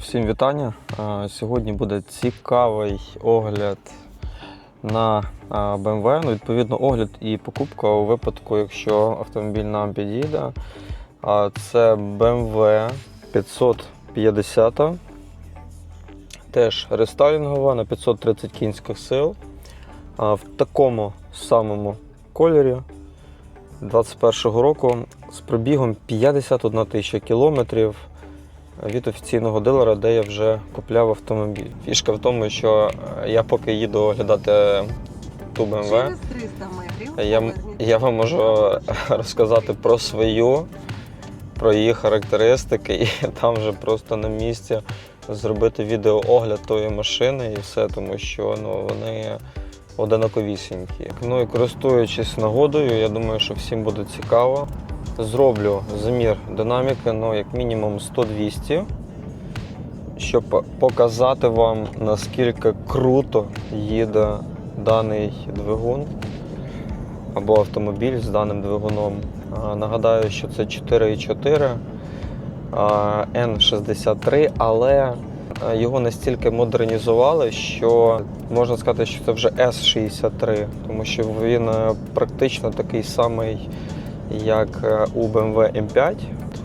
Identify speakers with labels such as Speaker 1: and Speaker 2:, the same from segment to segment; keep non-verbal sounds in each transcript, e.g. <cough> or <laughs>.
Speaker 1: Всім вітання. Сьогодні буде цікавий огляд на BMW. Ну, відповідно, огляд і покупка у випадку, якщо автомобіль нам підійде. Це BMW 550. Теж рестайлінгова на 530 кінських сил. В такому самому кольорі 21-го року з пробігом 51 тисяча кілометрів від офіційного дилера, де я вже купляв автомобіль. Фішка в тому, що е, я поки їду оглядати ту BMW,
Speaker 2: Через 300 метрів.
Speaker 1: я, я вам можу розказати про свою, про її характеристики, і <laughs> там вже просто на місці зробити відеоогляд тої машини і все, тому що ну, вони одинаковісінькі. Ну і користуючись нагодою, я думаю, що всім буде цікаво. Зроблю замір динаміки, ну як мінімум 100-200, щоб показати вам, наскільки круто їде даний двигун або автомобіль з даним двигуном. Нагадаю, що це 4,4 N63, але його настільки модернізували, що можна сказати, що це вже S63, тому що він е, практично такий самий, як е, у BMW M5.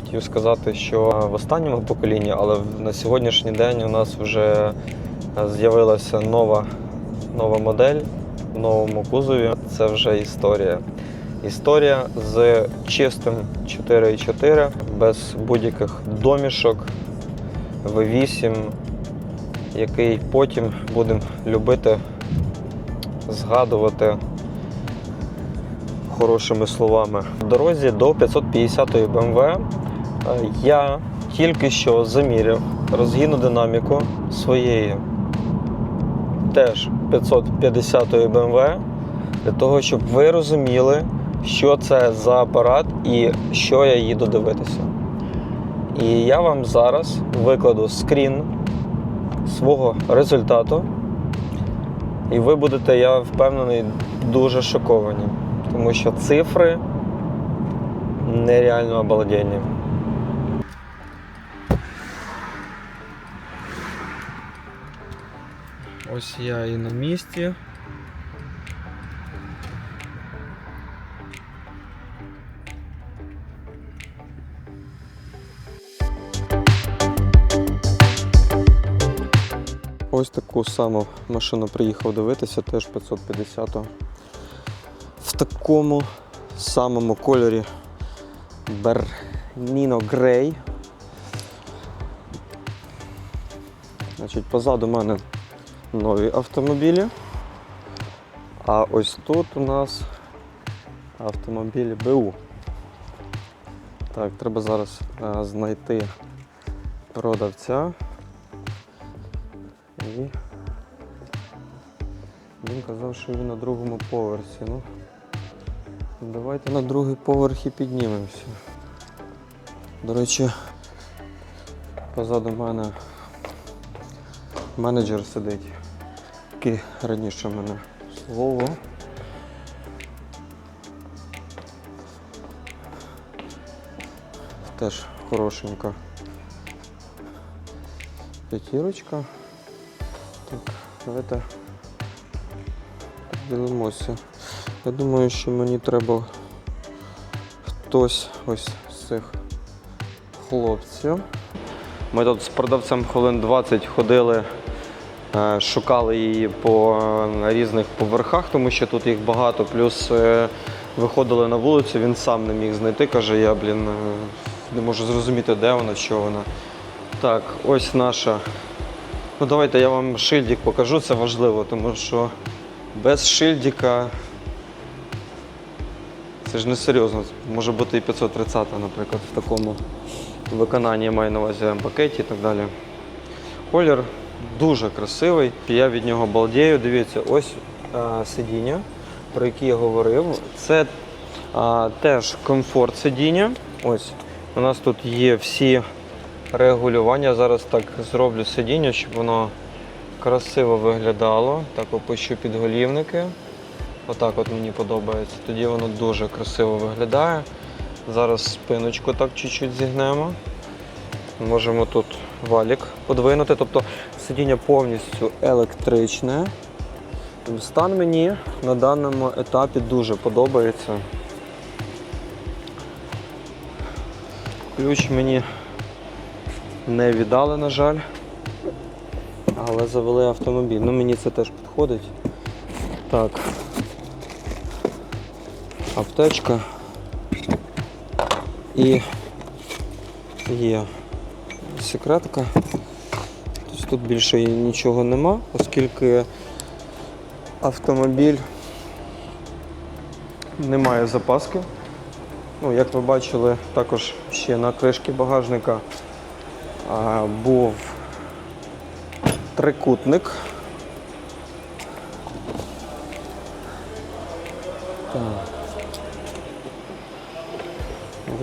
Speaker 1: Хотів сказати, що в останньому поколінні, але на сьогоднішній день у нас вже е, з'явилася нова, нова модель в новому кузові. Це вже історія. Історія з чистим 4.4, без будь-яких домішок, V8, який потім будемо любити згадувати хорошими словами. В дорозі до 550-ї BMW е, я тільки що заміряв розгінну динаміку своєї теж 550-ї BMW для того, щоб ви розуміли, що це за апарат і що я їду дивитися. І я вам зараз викладу скрін свого результату, і ви будете, я впевнений, дуже шоковані, тому що цифри нереально обалденні. Ось я і на місці. Ось таку саму машину приїхав дивитися, теж 550 в такому самому кольорі Bernino Grey. Значить, позаду мене нові автомобілі. А ось тут у нас автомобілі БУ. Так, треба зараз е, знайти продавця. І він казав, що він на другому поверсі. Ну, давайте на другий поверх і піднімемося. До речі, позаду мене менеджер сидить, який раніше мене обслуговував. Теж хорошенька п'ятірочка. Так, давайте поділимося. Я думаю, що мені треба хтось ось з цих хлопців. Ми тут з продавцем хвилин 20 ходили, е, шукали її по е, різних поверхах, тому що тут їх багато. Плюс е, виходили на вулицю, він сам не міг знайти. Каже, я, блін, не можу зрозуміти, де вона, що вона. Так, ось наша. Ну давайте я вам шильдик покажу, це важливо, тому що без шильдика це ж не серйозно. Може бути і 530, наприклад, в такому виконанні я маю на увазі М-пакеті і так далі. Колір дуже красивий. Я від нього балдею. Дивіться, ось а, сидіння, про які я говорив. Це а, теж комфорт сидіння. Ось у нас тут є всі регулювання. Зараз так зроблю сидіння, щоб воно красиво виглядало. Так опущу підголівники. Отак от мені подобається. Тоді воно дуже красиво виглядає. Зараз спиночку так чуть-чуть зігнемо. Можемо тут валік подвинути, тобто сидіння повністю електричне. Стан мені на даному етапі дуже подобається. Ключ мені не віддали, на жаль. Але завели автомобіль. Ну мені це теж підходить. Так. Аптечка. І є секретка. Тобто тут більше нічого нема, оскільки автомобіль не має запаски. Ну, як ви бачили, також ще на кришці багажника а, був трикутник. Так.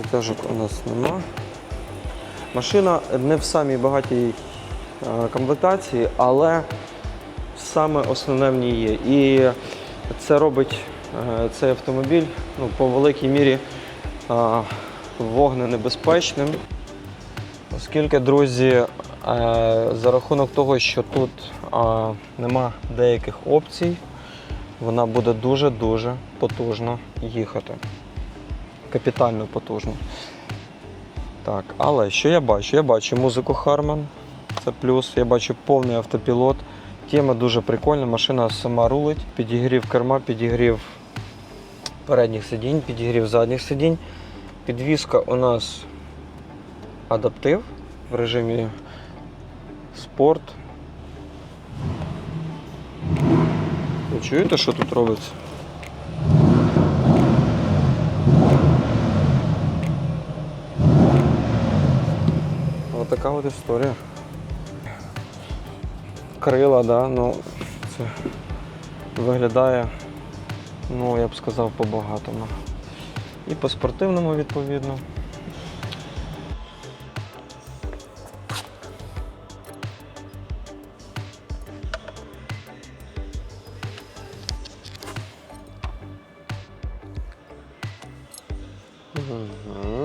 Speaker 1: Витяжок у нас нема. Машина не в самій багатій е, комплектації, але саме основне в ній є. І це робить е, цей автомобіль ну, по великій мірі е, вогненебезпечним. Оскільки, друзі, за рахунок того, що тут нема деяких опцій, вона буде дуже-дуже потужно їхати. Капітально потужно. Так, але що я бачу? Я бачу музику Harman, це плюс, я бачу повний автопілот. Тема дуже прикольна, машина сама рулить, підігрів керма, підігрів передніх сидінь, підігрів задніх сидінь. Підвізка у нас адаптив в режимі спорт. Ви чуєте, що тут робиться? Така от історія. Крила, да, ну це виглядає, ну я б сказав, по-багатому. І по спортивному відповідно. Угу.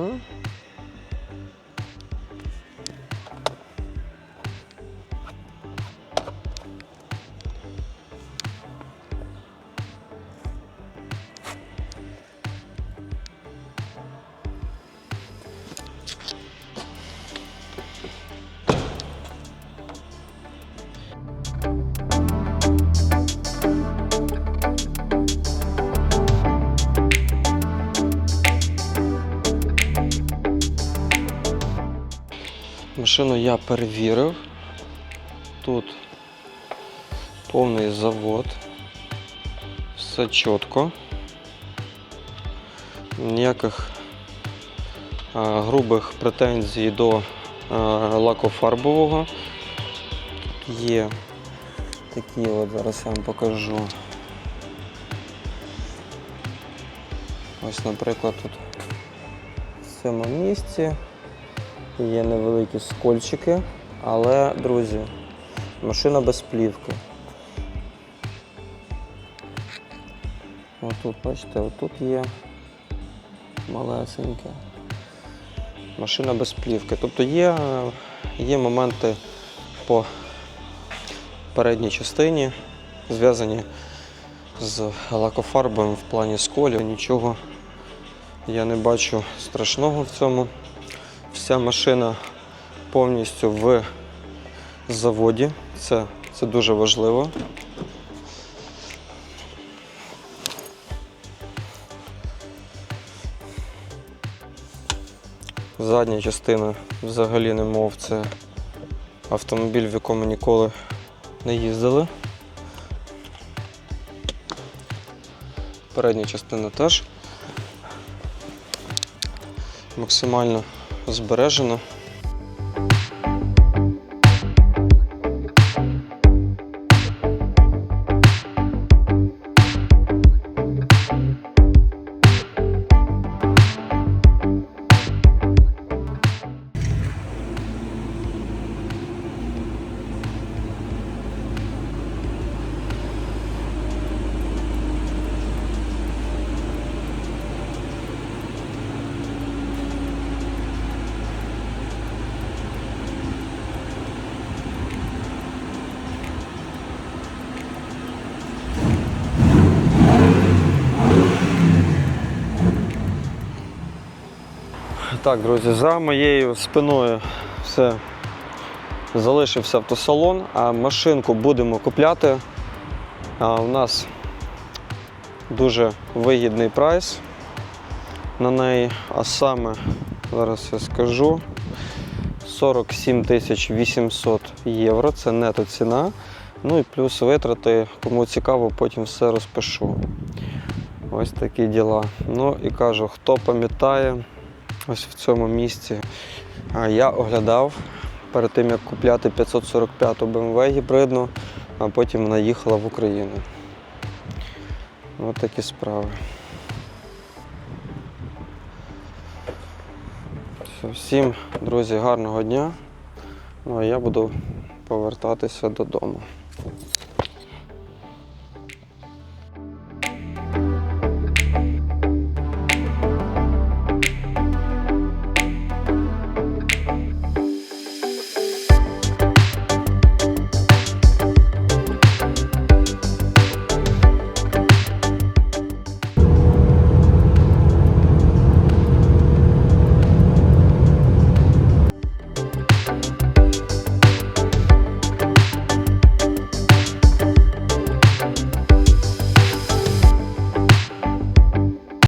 Speaker 1: Машину я перевірив. Тут повний завод. Все чітко. Ніяких а, грубих претензій до а, лакофарбового. Є такі от, зараз я вам покажу. Ось, наприклад, тут в цьому місці. Є невеликі скольчики, але, друзі, машина без плівки. Отут, бачите, отут є малесеньке. Машина без плівки. Тобто є, є моменти по передній частині, зв'язані з лакофарбом в плані сколів. Нічого я не бачу страшного в цьому. Вся машина повністю в заводі. Це, це дуже важливо. Задня частина взагалі не мов, це автомобіль, в якому ніколи не їздили. Передня частина теж максимально збережено. Так, друзі, за моєю спиною все залишився автосалон, а машинку будемо купляти. А у нас дуже вигідний прайс на неї, а саме, зараз я скажу, 47 800 євро. Це нето ціна. Ну і плюс витрати, кому цікаво, потім все розпишу. Ось такі діла. Ну і кажу, хто пам'ятає, ось в цьому місці я оглядав перед тим, як купляти 545 BMW гібридну, а потім вона їхала в Україну. Ось такі справи. Всім, друзі, гарного дня. Ну а я буду повертатися додому.